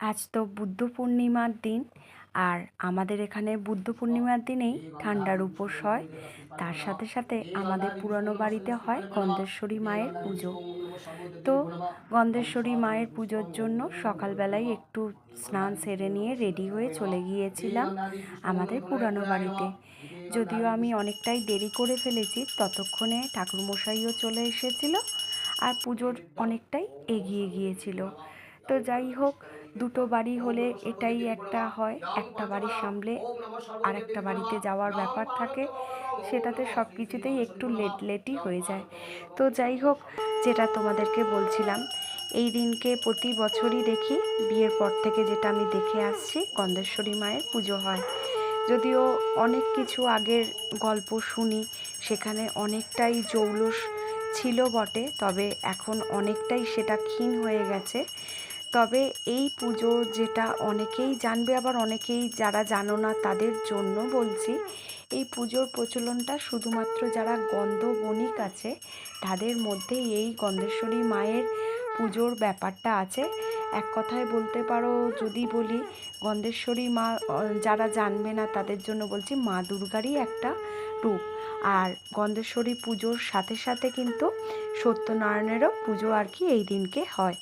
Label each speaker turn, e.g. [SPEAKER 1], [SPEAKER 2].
[SPEAKER 1] আজ তো বুদ্ধ পূর্ণিমার দিন আর আমাদের এখানে বুদ্ধ পূর্ণিমার দিনেই ঠান্ডার উপোস হয়। তার সাথে সাথে আমাদের পুরনো বাড়িতে হয় গন্ধেশ্বরী মায়ের পুজো। তো গন্ধেশ্বরী মায়ের পুজোর জন্য সকালবেলায় একটু স্নান সেরে নিয়ে রেডি হয়ে চলে গিয়েছিলাম আমাদের পুরানো বাড়িতে। যদিও আমি অনেকটাই দেরি করে ফেলেছি, ততক্ষণে ঠাকুরমশাইও চলে এসেছিল আর পুজোর অনেকটাই এগিয়ে গিয়েছিল। তো যাই হোক, দুটো বাড়ি হলে এটাই একটা হয়। একটা বাড়ি সামলে আর একটা বাড়িতে যাওয়ার ব্যাপার থাকে। সেটাতে সব কিছুতেই একটু লেট লেটই হয়ে যায়। তো যাই হোক, যেটা তোমাদেরকে বলছিলাম, এই দিনকে প্রতি বছরই দেখি। বিয়ের পর থেকে যেটা আমি দেখে আসছি, গন্ধেশ্বরী মায়ের পুজো হয়। যদিও অনেক কিছু আগের গল্প শুনি, সেখানে অনেকটাই জৌলস ছিল বটে, তবে এখন অনেকটাই সেটা ক্ষীণ হয়ে গেছে। তবে এই পুজো যেটা অনেকেই জানবে, আবার অনেকেই যারা জানো না তাদের জন্য বলছি, এই পুজোর প্রচলনটা শুধুমাত্র যারা গন্ধ বণিক আছে, তাদের মধ্যেই এই গন্ধেশ্বরী মায়ের পুজোর ব্যাপারটা আছে। এক কথায় বলতে পারো, যদি বলি গন্ধেশ্বরী মা যারা জানবে না তাদের জন্য বলছি মা দুর্গারই একটা রূপ। আর গন্ধেশ্বরী পুজোর সাথে সাথে কিন্তু সত্যনারায়ণেরও পুজো আর কি এই দিনকে হয়।